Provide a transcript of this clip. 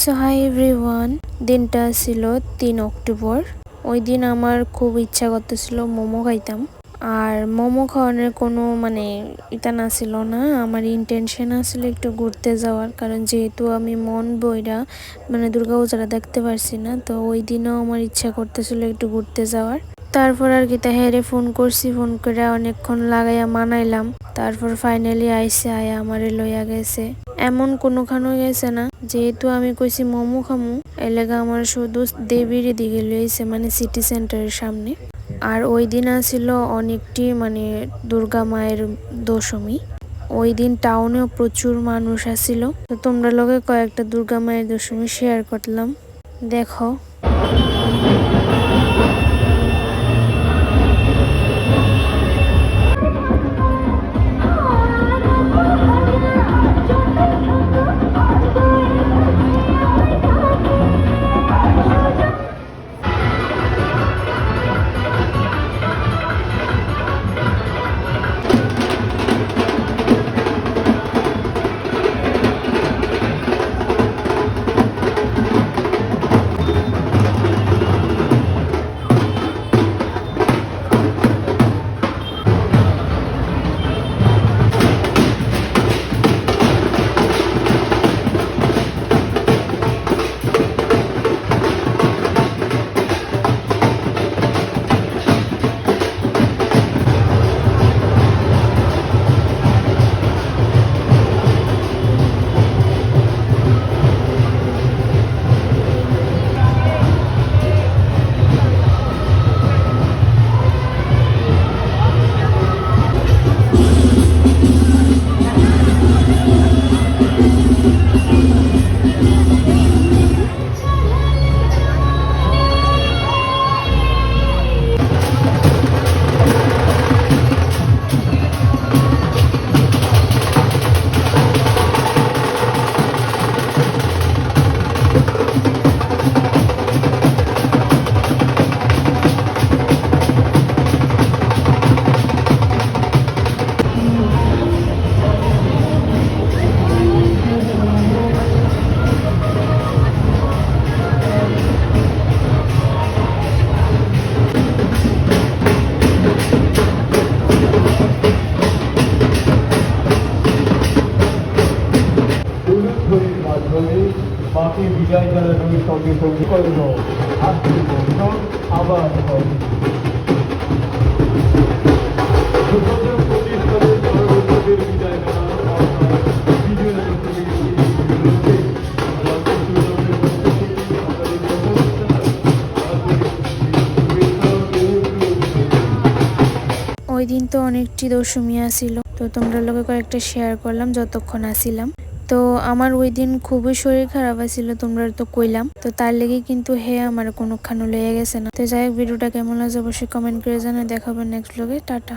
So hi everyone, দিনটা ছিল তিন অক্টোবর। ওই দিন আমার খুব ইচ্ছা করতেছিল মোমো খাইতাম। আর মোমো খাওয়ানোর কোনো মানে ইটা না ছিল না, আমার ইন্টেনশন আসলে একটু ঘুরতে যাওয়ার। কারণ যেহেতু আমি মন বইরা মানে দুর্গা পূজাটা দেখতে পারছি না, তো ওই দিনও আমার ইচ্ছা করতেছিল একটু ঘুরতে যাওয়ার। তারপর আর কি হেরে ফোন করছি, ফোন করে অনেকক্ষণ লাগাইয়া মানাইলাম। তারপর ফাইনালি আইসে, আয়া আমারে লইয়া গেছে। এমন কোনোখানো গেছে না যেহেতু আমি কইছি মোমো খামু এলাকা আমার শুধু দেবীর দিকে লইছে মানে সিটি সেন্টারের সামনে। আর ওই দিন আসিল অনেকটি মানে দুর্গা মায়ের দশমী। ওই দিন টাউনেও প্রচুর মানুষ আসিল। তো তোমরা লোকে কয়েকটা দুর্গা মায়ের দশমী শেয়ার করলাম। দেখো। মাকে বিদায় জানানোর সঙ্গে সঙ্গে করল আবার। ওই দিন তো অনেকটি দশমী আসিল তো তোমরা লোকে কয়েকটা শেয়ার করলাম, যতক্ষণ আসিলাম। তো আমার ওই দিন খুবই শরীর খারাপ আছিল, তোমরা তো কইলাম। তো তার লেগে কিন্তু হে আমার কোনোখানো লেগে গেছে না। তো যাই হোক, ভিডিওটা কেমন লাগছে অবশ্যই কমেন্ট করে জানাই। দেখাবেন নেক্সট ব্লগে টাটা।